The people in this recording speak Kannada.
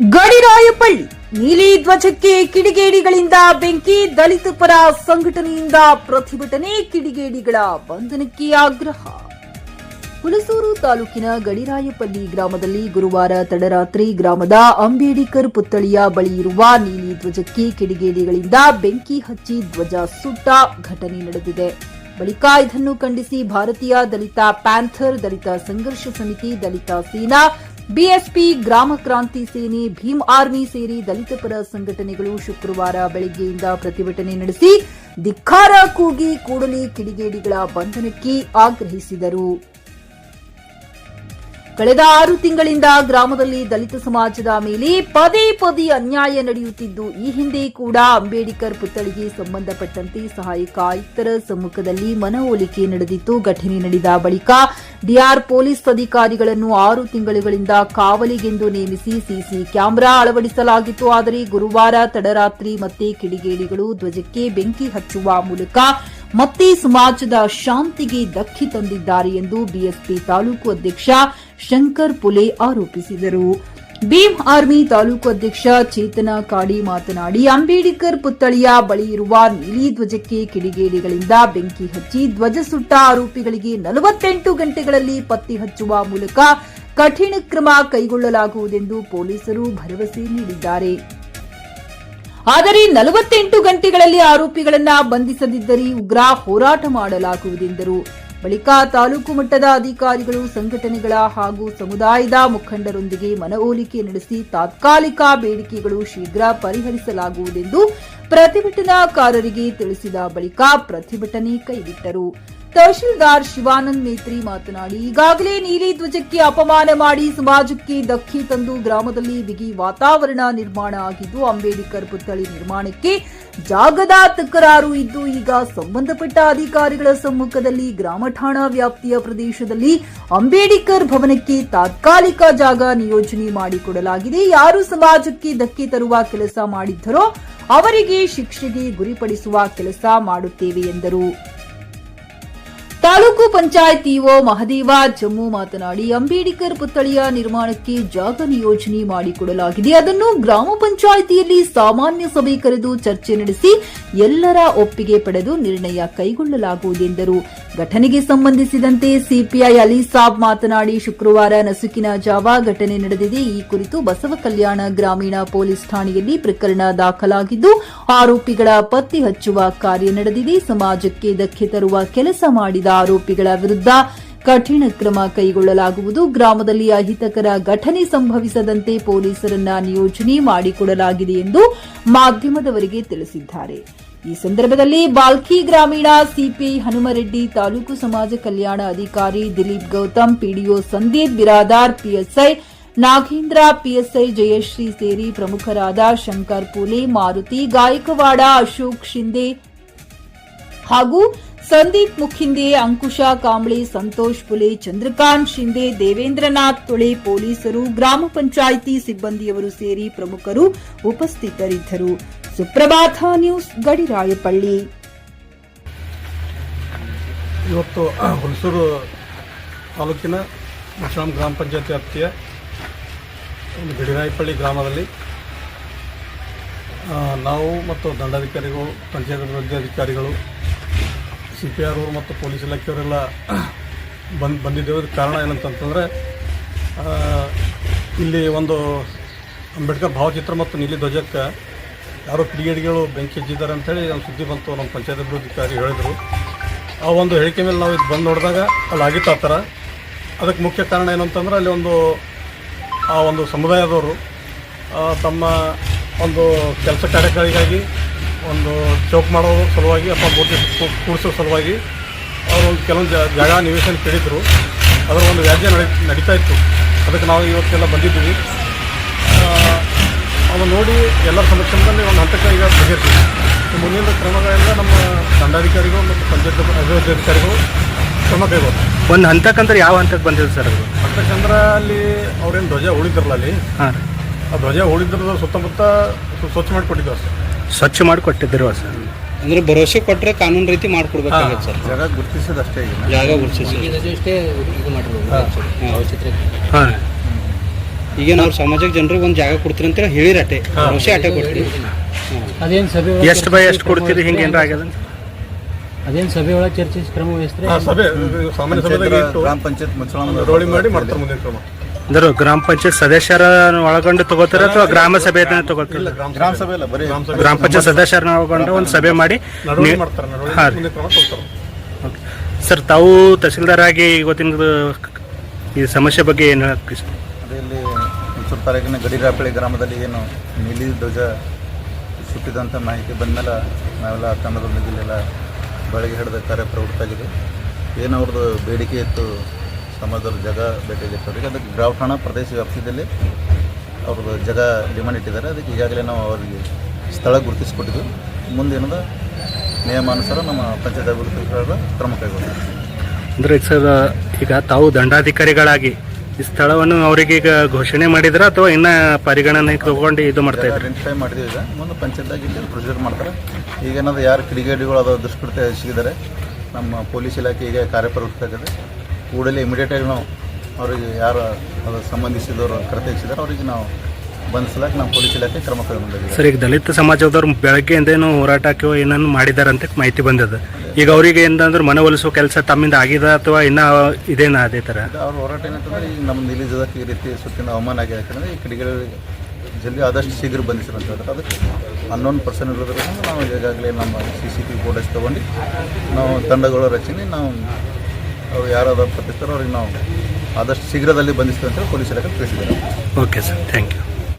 ಗಡಿರಾಯಪಳ್ಳಿ, ನೀಲಿ ಧ್ವಜಕ್ಕೆ ಕಿಡಿಗೇಡಿಗಳಿಂದ ಬೆಂಕಿ, ದಲಿತ ಪರ ಸಂಘಟನೆಯಿಂದ ಪ್ರತಿಭಟನೆ, ಕಿಡಿಗೇಡಿಗಳ ಬಂಧನಕ್ಕೆ ಆಗ್ರಹ. ಹುಲಸೂರು ತಾಲೂಕಿನ ಗಡಿರಾಯಪಲ್ಲಿ ಗ್ರಾಮದಲ್ಲಿ ಗುರುವಾರ ತಡರಾತ್ರಿ ಗ್ರಾಮದ ಅಂಬೇಡ್ಕರ್ ಪುತ್ಥಳಿಯ ಬಳಿ ಇರುವ ನೀಲಿ ಧ್ವಜಕ್ಕೆ ಕಿಡಿಗೇಡಿಗಳಿಂದ ಬೆಂಕಿ ಹಚ್ಚಿ ಧ್ವಜ ಸುಟ್ಟ ಘಟನೆ ನಡೆದಿದೆ. ಬಳಿಕ ಇದನ್ನು ಖಂಡಿಸಿ ಭಾರತೀಯ ದಲಿತ ಪ್ಯಾಂಥರ್ ದಲಿತ ಸಂಘರ್ಷ ಸಮಿತಿ ದಲಿತ ಸೇನಾ ಬಿಎಸ್ಪಿ, ಗ್ರಾಮ ಕ್ರಾಂತಿ ಸೇನೆ, ಭೀಮ್ ಆರ್ಮಿ ಸೇರಿ ದಲಿತ ಪರ ಸಂಘಟನೆಗಳು ಶುಕ್ರವಾರ ಬೆಳಗ್ಗೆಯಿಂದ ಪ್ರತಿಭಟನೆ ನಡೆಸಿ, ಧಿಕ್ಕಾರ ಕೂಗಿ ಕೂಡಲೇ ಕಿಡಿಗೇಡಿಗಳ ಬಂಧನಕ್ಕೆ ಆಗ್ರಹಿಸಿದರು. ಕಳೆದ ಆರು ತಿಂಗಳಿಂದ ಗ್ರಾಮದಲ್ಲಿ ದಲಿತ ಸಮಾಜದ ಮೇಲೆ ಪದೇ ಪದೇ ಅನ್ಯಾಯ ನಡೆಯುತ್ತಿದ್ದು, ಈ ಹಿಂದೆ ಕೂಡ ಅಂಬೇಡ್ಕರ್ ಪುತ್ಥಳಿಗೆ ಸಂಬಂಧಪಟ್ಟಂತೆ ಸಹಾಯಕ ಆಯುಕ್ತರ ಸಮ್ಮುಖದಲ್ಲಿ ಮನವೊಲಿಕೆ ನಡೆದಿತ್ತು. ಘಟನೆ ನಡೆದ ಬಳಿಕ ಡಿಆರ್ ಪೊಲೀಸ್ ಅಧಿಕಾರಿಗಳನ್ನು ಆರು ತಿಂಗಳುಗಳಿಂದ ಕಾವಲಿಗೆಂದು ನೇಮಿಸಿ ಸಿಸಿ ಕ್ಯಾಮೆರಾ ಅಳವಡಿಸಲಾಗಿತ್ತು. ಆದರೆ ಗುರುವಾರ ತಡರಾತ್ರಿ ಮತ್ತೆ ಕಿಡಿಗೇಡಿಗಳು ಧ್ವಜಕ್ಕೆ ಬೆಂಕಿ ಹಚ್ಚುವ ಮೂಲಕ ಮತ್ತೆ ಸಮಾಜದ ಶಾಂತಿಗೆ ಧಕ್ಕೆ ತಂದಿದ್ದಾರೆ ಎಂದು ಬಿಎಸ್ಪಿ ತಾಲೂಕು ಅಧ್ಯಕ್ಷ ಶಂಕರ್ ಪುಲೆ ಆರೋಪಿಸಿದರು. ಭೀಮ್ ಆರ್ಮಿ ತಾಲೂಕು ಅಧ್ಯಕ್ಷ ಚೇತನ ಕಾಡಿ ಮಾತನಾಡಿ, ಅಂಬೇಡ್ಕರ್ ಪುತ್ಥಳಿಯ ಬಳಿ ಇರುವ ನೀಲಿ ಧ್ವಜಕ್ಕೆ ಕಿಡಿಗೇಡಿಗಳಿಂದ ಬೆಂಕಿ ಹಚ್ಚಿ ಧ್ವಜ ಸುಟ್ಟ ಆರೋಪಿಗಳಿಗೆ ನಲವತ್ತೆಂಟು ಗಂಟೆಗಳಲ್ಲಿ ಪತ್ತೆ ಹಚ್ಚುವ ಮೂಲಕ ಕಠಿಣ ಕ್ರಮ ಕೈಗೊಳ್ಳಲಾಗುವುದೆಂದು ಪೊಲೀಸರು ಭರವಸೆ ನೀಡಿದ್ದಾರೆ. ಆದರೆ ನಲವತ್ತೆಂಟು ಗಂಟೆಗಳಲ್ಲಿ ಆರೋಪಿಗಳನ್ನ ಬಂಧಿಸದಿದ್ದರೆ ಉಗ್ರ ಹೋರಾಟ ಮಾಡಲಾಗುವುದೆಂದರು ಬಳಿಕ ತಾಲೂಕು ಮಟ್ಟದ ಅಧಿಕಾರಿಗಳು, ಸಂಘಟನೆಗಳ ಹಾಗೂ ಸಮುದಾಯದ ಮುಖಂಡರೊಂದಿಗೆ ಮನವೊಲಿಕೆ ನಡೆಸಿ ತಾತ್ಕಾಲಿಕ ಬೇಡಿಕೆಗಳು ಶೀಘ್ರ ಪರಿಹರಿಸಲಾಗುವುದೆಂದು ಪ್ರತಿಭಟನಾಕಾರರಿಗೆ ತಿಳಿಸಿದ ಬಳಿಕ ಪ್ರತಿಭಟನೆ ಕೈಬಿಟ್ಟರು. ತಹಶೀಲ್ದಾರ್ ಶಿವಾನಂದ್ ಮೇತ್ರಿ ಮಾತನಾಡಿ, ಈಗಾಗಲೇ ನೀಲಿ ಧ್ವಜಕ್ಕೆ ಅಪಮಾನ ಮಾಡಿ ಸಮಾಜಕ್ಕೆ ಧಕ್ಕೆ ತಂದು ಗ್ರಾಮದಲ್ಲಿ ಬಿಗಿ ವಾತಾವರಣ ನಿರ್ಮಾಣ ಆಗಿದ್ದು, ಅಂಬೇಡ್ಕರ್ ಪುತ್ಥಳಿ ನಿರ್ಮಾಣಕ್ಕೆ ಜಾಗದ ತಕರಾರು ಇದ್ದು, ಈಗ ಸಂಬಂಧಪಟ್ಟ ಅಧಿಕಾರಿಗಳ ಸಮ್ಮುಖದಲ್ಲಿ ಗ್ರಾಮ ಠಾಣಾ ವ್ಯಾಪ್ತಿಯ ಪ್ರದೇಶದಲ್ಲಿ ಅಂಬೇಡ್ಕರ್ ಭವನಕ್ಕೆ ತಾತ್ಕಾಲಿಕ ಜಾಗ ನಿಯೋಜನೆ ಮಾಡಿಕೊಡಲಾಗಿದೆ. ಯಾರು ಸಮಾಜಕ್ಕೆ ಧಕ್ಕೆ ತರುವ ಕೆಲಸ ಮಾಡಿದ್ದರೋ, ಅವರಿಗೆ ಶಿಕ್ಷೆಗೆ ಗುರಿಪಡಿಸುವ ಕೆಲಸ ಮಾಡುತ್ತೇವೆ ಎಂದರು. ತಾಲೂಕು ಪಂಚಾಯತ್ ಇಒ ಮಹದೇವ ಜಮ್ಮು ಮಾತನಾಡಿ, ಅಂಬೇಡ್ಕರ್ ಪುತ್ಥಳಿಯ ನಿರ್ಮಾಣಕ್ಕೆ ಜಾಗ ನಿಯೋಜನೆ ಮಾಡಿಕೊಡಲಾಗಿದೆ. ಅದನ್ನು ಗ್ರಾಮ ಪಂಚಾಯಿತಿಯಲ್ಲಿ ಸಾಮಾನ್ಯ ಸಭೆ ಕರೆದು ಚರ್ಚೆ ನಡೆಸಿ ಎಲ್ಲರ ಒಪ್ಪಿಗೆ ಪಡೆದು ನಿರ್ಣಯ ಕೈಗೊಳ್ಳಲಾಗುವುದೆಂದರು ಘಟನೆಗೆ ಸಂಬಂಧಿಸಿದಂತೆ ಸಿಪಿಐ ಅಲಿ ಸಾಬ್ ಮಾತನಾಡಿ ಶುಕ್ರವಾರ ನಸುಕಿನ ಜಾವ ಘಟನೆ ನಡೆದಿದೆ. ಈ ಕುರಿತು ಬಸವ ಕಲ್ಯಾಣ ಗ್ರಾಮೀಣ ಪೊಲೀಸ್ ಠಾಣೆಯಲ್ಲಿ ಪ್ರಕರಣ ದಾಖಲಾಗಿದ್ದು, ಆರೋಪಿಗಳ ಪತ್ತೆ ಹಚ್ಚುವ ಕಾರ್ಯ ನಡೆದಿದೆ. ಸಮಾಜಕ್ಕೆ ಧಕ್ಕೆ ತರುವ ಕೆಲಸ ಮಾಡಿದ ಆರೋಪಿಗಳ ವಿರುದ್ಧ ಕಠಿಣ ಕ್ರಮ ಕೈಗೊಳ್ಳಲಾಗುವುದು. ಗ್ರಾಮದಲ್ಲಿ ಅಹಿತಕರ ಘಟನೆ ಸಂಭವಿಸದಂತೆ ಪೊಲೀಸರನ್ನ ನಿಯೋಜನೆ ಮಾಡಿಕೊಡಲಾಗಿದೆ ಎಂದು ಮಾಧ್ಯಮದವರಿಗೆ ತಿಳಿಸಿದ್ದಾರೆ. ಈ ಸಂದರ್ಭದಲ್ಲಿ ಬಾಲ್ಕಿ ಗ್ರಾಮೀಣ ಸಿಪಿಐ ಹನುಮರೆಡ್ಡಿ ತಾಲೂಕು ಸಮಾಜ ಕಲ್ಯಾಣ ಅಧಿಕಾರಿ Dilip Gautam, PDO Sandeep Biradar, PSI Nagendra, PSI Jayashree ಸೇರಿ ಪ್ರಮುಖರಾದ ಶಂಕರ್ ಪೂಲೆ, ಮಾರುತಿ ಗಾಯಕವಾಡ ಅಶೋಕ್ ಶಿಂದೆ ಹಾಗೂ ಸಂದೀಪ್ ಮುಖಿಂದೆ, ಅಂಕುಶ ಕಾಂಬ್ಳೆ, ಸಂತೋಷ್ ಪುಲೆ, ಚಂದ್ರಕಾಂತ್ ಶಿಂದೆ, ದೇವೇಂದ್ರನಾಥ್ ತುಳೆ ಪೊಲೀಸರು, ಗ್ರಾಮ ಪಂಚಾಯಿತಿ ಸಿಬ್ಬಂದಿಯವರು ಸೇರಿ ಪ್ರಮುಖರು ಉಪಸ್ಥಿತರಿದ್ದರು. ಸುಪ್ರಭಾತ ನ್ಯೂಸ್ ಗಡಿರಾಯಪಳ್ಳಿ. ಇವತ್ತು ಹುಣಸೂರು ತಾಲೂಕಿನ ಮಶ್ರಾಮ್ ಗ್ರಾಮ ಪಂಚಾಯತಿ ವ್ಯಾಪ್ತಿಯ ಗಡಿರಾಯಪಳ್ಳಿ ಗ್ರಾಮದಲ್ಲಿ ನಾವು ಮತ್ತು ದಂಡಾಧಿಕಾರಿಗಳು, ಪಂಚಾಯತ್ ಅಭಿವೃದ್ಧಿ ಅಧಿಕಾರಿಗಳು ಸಿ ಪಿ ಆರ್ ಮತ್ತು ಪೊಲೀಸ್ ಇಲಾಖೆಯವರೆಲ್ಲ ಬಂದು, ಬಂದಿದ್ದೇವೆ. ಕಾರಣ ಏನಂತಂತಂದರೆ ಇಲ್ಲಿ ಒಂದು ಅಂಬೇಡ್ಕರ್ ಭಾವಚಿತ್ರ ಮತ್ತು ನೀಲಿ ಧ್ವಜಕ್ಕೆ ಯಾರೋ ಕಿಡಿಗೇಡಿಗಳು ಬೆಂಕಿ ಹಚ್ಚಿದ್ದಾರೆ ಅಂತೇಳಿ ನಮ್ಮ ಸುದ್ದಿ ಬಂತು, ನಮ್ಮ ಪಂಚಾಯತ್ ಅಭಿವೃದ್ಧಿ ಅಧಿಕಾರಿ ಹೇಳಿದರು. ಆ ಒಂದು ಹೇಳಿಕೆ ಮೇಲೆ ನಾವು ಇದು ಬಂದು ನೋಡಿದಾಗ ಅಲ್ಲಿ ಆಗಿತ್ತು ಆ ಅದಕ್ಕೆ ಮುಖ್ಯ ಕಾರಣ ಏನಂತಂದ್ರೆ ಅಲ್ಲಿ ಒಂದು, ಆ ಒಂದು ಸಮುದಾಯದವರು ತಮ್ಮ ಒಂದು ಕೆಲಸ ಕಾರ್ಯಗಳಿಗಾಗಿ ಒಂದು ಚೌಕ್ ಮಾಡೋ ಸಲುವಾಗಿ ಅಥವಾ ಬೋಟಿ ಕೂಡಿಸೋ ಸಲುವಾಗಿ ಅವರು ಒಂದು ಕೆಲವೊಂದು ಜಾಗ ನಿವೇಶನ ಕೇಳಿದರು. ಅದರ ಒಂದು ವ್ಯಾಜ್ಯ ನಡಿ, ನಡೀತಾ ಇತ್ತು. ಅದಕ್ಕೆ ನಾವು ಇವತ್ತೆಲ್ಲ ಬಂದಿದ್ದೀವಿ. ಅದನ್ನು ನೋಡಿ ಎಲ್ಲರ ಸಮಕ್ಷಮದಲ್ಲಿ ಒಂದು ಹಂತಕ್ಕೆ ಈಗ ಬಗೆಹರಿಸಿದೆ ಮುಂದಿನ ಕ್ರಮಗಳಿಂದ ನಮ್ಮ ದಂಡಾಧಿಕಾರಿಗಳು ಮತ್ತು ಪಂಚಾಯತ್ ಅಭಿವೃದ್ಧಿ ಅಧಿಕಾರಿಗಳು ಕ್ರಮ ಕೈಗೊಳ್ತಾರೆ ಒಂದು ಹಂತಕ್ಕಂದ್ರೆ ಯಾವ ಹಂತಕ್ಕೆ ಬಂದಿದೆ ಸರ್ ಅದು? ಹಂತಕ್ಕಂದ್ರೆ ಅಲ್ಲಿ ಅವ್ರೇನು ಧ್ವಜ ಉಳಿದ್ರಲ್ಲ ಅಲ್ಲಿ? ಹಾಂ ಆ ಧ್ವಜ ಉಳಿದ್ರದ ಸುತ್ತಮುತ್ತ ಸ್ವ- ಸ್ವಚ್ಛ ಮಾಡಿಕೊಟ್ಟಿದ್ದೆ ಸರ್. ಸ್ವಚ್ಛ ಮಾಡಿ ಕೊಟ್ಟಿದ್ದರು ಸರ್? ಅಂದ್ರೆ ಭರವಸೆ ಕೊಟ್ಟರೆ ಕಾನೂನು ರೀತಿ ಮಾಡ್ಕೊಡ್ಬೇಕಾಗತ್ತೆ ಸರ್. ಜಾಗ ಗುರುತಿಸೋದಷ್ಟೇ ಅಷ್ಟೇ ಜಾಗ ಗುರುತಿಸಿ ಅಷ್ಟೇ ಇದು ಮಾಡಿರೋದು ಹಾಂ. ಈಗೇನು ನಾವು ಸಮಾಜಕ್ಕೆ ಜನರಿಗೆ ಒಂದು ಜಾಗ ಕೊಡ್ತೀರಿ ಅಂತ ಹೇಳಿರ ಅಟೆ ಭರವಸೆ ಅಟೆ ಕೊಡ್ತೀರಿ. ಅದೇನು ಸಭೆ ಒಳಗೆ ಎಷ್ಟು ಬೈ ಎಷ್ಟು ಕೊಡ್ತೀರಿ? ಹಿಂಗೆ ಏನಾರ ಆಗ್ಯದ ಅದೇನು ಸಭೆ ಒಳಗೆ ಚರ್ಚಿಸಿ ಕ್ರಮ ವಹಿಸ್ತಾರೆ? ಆ ಸಭೆ ಸಾಮಾನ್ಯ ಸಭೆದಾಗ ಇಟ್ಟು ಗ್ರಾಮ ಪಂಚಾಯತ್ ಮುಚ್ಚಳ ರೋಳಿ ಮಾಡಿ ಮಾಡ್ತಾರೆ ಮುಂದಿನ ಕ್ರಮ. ಅಂದ್ರೆ ಗ್ರಾಮ ಪಂಚಾಯತ್ ಸದಸ್ಯರ ಒಳಗೊಂಡು ತಗೋತಾರ ಅಥವಾ ಗ್ರಾಮ ಸಭೆ ತಗೋತಾರ? ಇಲ್ಲ ಗ್ರಾಮ ಸಭೆ ಇಲ್ಲ ಬರೀ ಗ್ರಾಮ ಪಂಚಾಯತ್ ಸದಸ್ಯರನ್ನ ಒಳಗೊಂಡು ಒಂದು ಸಭೆ ಮಾಡಿ ನಡವಳಿ ಮಾಡ್ತಾರೆ ನಡವಳಿ ಹಾ ಮುಂದಿನ ಕ್ರಮ ತಗೋತಾರೆ ಸರ್ ತಾವು ತಹಸೀಲ್ದಾರ್ ಆಗಿ ಇವತ್ತಿನ ಈ ಸಮಸ್ಯೆ ಬಗ್ಗೆ ಏನು ಹೇಳಕ್ಕೆ ಇಷ್ಟ ಹುಣಸೂರು ತಾಲೂಕಿನ ಗಡಿರಾಪಳ್ಳಿ ಗ್ರಾಮದಲ್ಲಿ ಏನು ನೀಲಿ ಧ್ವಜ ಸುಟ್ಟಿದಂಥ ಮಾಹಿತಿ ಬಂದಮೇಲೆ ನಾವೆಲ್ಲ ತಂಡದೊಂದಿಗೆ ಇಲ್ಲೆಲ್ಲ ಬೆಳಗ್ಗೆ ಹಿಡಿದ ಕಾರ್ಯ ಪ್ರವೃತ್ತಾಗಿದೆ ಏನು ಅವ್ರದ್ದು ಬೇಡಿಕೆ ಇತ್ತು ಸಮಾಜದ ಜಗ ಬೇಕಾಗಿತ್ತು ಅವರಿಗೆ ಅದಕ್ಕೆ ಠಾಣಾ ಪ್ರದೇಶ ವ್ಯಾಪ್ತಿಯಲ್ಲಿ ಅವ್ರದ್ದು ಜಗ ಡಿಮಾಂಡ್ ಇಟ್ಟಿದ್ದಾರೆ. ಅದಕ್ಕೆ ಈಗಾಗಲೇ ನಾವು ಅವರಿಗೆ ಸ್ಥಳ ಗುರುತಿಸಿಕೊಟ್ಟಿದ್ದು ಮುಂದೇನದ ನಿಯಮಾನುಸಾರ ನಮ್ಮ ಪಂಚಾಯತ್ ಅಭಿವೃದ್ಧಿ ಕ್ರಮ ಕೈಗೊಳ್ಳುತ್ತೆ ಅಂದರೆ ಸರ್ ಈಗ ತಾವು ದಂಡಾಧಿಕಾರಿಗಳಾಗಿ ಈ ಸ್ಥಳವನ್ನು ಅವರಿಗೆ ಈಗ ಘೋಷಣೆ ಮಾಡಿದ್ರ ಅಥವಾ ಇನ್ನ ಪರಿಗಣನೆ ತಗೊಂಡು ಇದು ಮಾಡ್ತಾ ಇದ್ದಾರೆ ಮಾಡಿದ್ವಿ ಈಗ. ಮುಂದೆ ಇಲ್ಲಿ ಪ್ರೊಸೀಜರ್ ಮಾಡ್ತಾರೆ. ಈಗ ಏನಾದ್ರು ಯಾರು ಕಿಡಿಗೇಡಿಗಳು ಅದು ದುಷ್ಕೃತ್ಯ ಎಸಗಿದ್ದಾರೆ, ನಮ್ಮ ಪೊಲೀಸ್ ಇಲಾಖೆ ಈಗ ಕಾರ್ಯಪ್ರವೃತ್ತಾಗಿದೆ ಕೂಡಲೇ ಇಮಿಡಿಯೇಟಾಗಿ ನಾವು ಅವರಿಗೆ ಯಾರು ಅದು ಸಂಬಂಧಿಸಿದವರು ಕರೆತ ಹೆಚ್ಚಿದ್ದಾರೆ ಅವರಿಗೆ ನಾವು ಬಂಧಿಸಲಾಕ ನಾವು ಪೊಲೀಸ್ ಇಲಾಖೆ ಕ್ರಮ ಕೈಗೊಂಡಿದ್ದೀವಿ. ಸರ್ ಈಗ ದಲಿತ ಸಮಾಜದವ್ರು ಬೆಳಗ್ಗೆಯಿಂದ ಏನೋ ಹೋರಾಟ ಅಥವಾ ಏನನ್ನು ಮಾಡಿದಾರೆ ಅಂತ ಮಾಹಿತಿ ಬಂದದ ಈಗ ಅವರಿಗೆ ಏನಂದ್ರೆ ಮನವೊಲಿಸುವ ಕೆಲಸ ತಮ್ಮಿಂದ ಆಗಿದೆ ಅಥವಾ ಇನ್ನ ಇದೇನ ಅದೇ ತರ? ಈಗ ಅವ್ರ ಹೋರಾಟ ಏನಂತಂದ್ರೆ ಈಗ ನಮ್ಮ ನಿಲ್ಲಿಸೋದಕ್ಕೆ ಈ ರೀತಿ ಸುತ್ತಿನ ಅವಮಾನ ಆಗಿದೆ. ಯಾಕಂದರೆ ಈ ಕಿಡಿಗೇಡಿಗಳಿಗೆ ಜಲ್ದಿ ಆದಷ್ಟು ಶೀಘ್ರ ಹೇಳ್ತಾರೆ ಅದಕ್ಕೆ ಹನ್ನೊಂದು ಪರ್ಸೆಂಟ್ ಇರೋದ್ರಿಂದ ನಾವು ಈಗಾಗಲೇ ನಮ್ಮ ಸಿ ಸಿ ಟಿ ಫೋಟೋಸ್ ತೊಗೊಂಡು ನಾವು ತಂಡಗಳ ರಚನೆ ನಾವು ಅವ್ರು ಯಾರಾದರೂ ಪ್ರತಿಸ್ತಾರೋ ಅವ್ರಿಗೆ ನಾವು ಆದಷ್ಟು ಶೀಘ್ರದಲ್ಲಿ ಬಂಧಿಸ್ತೀವಿ ಅಂತ ಪೊಲೀಸ್ ಇಲಾಖೆ ತಿಳಿಸಿದ್ದಾರೆ. Okay sir thank you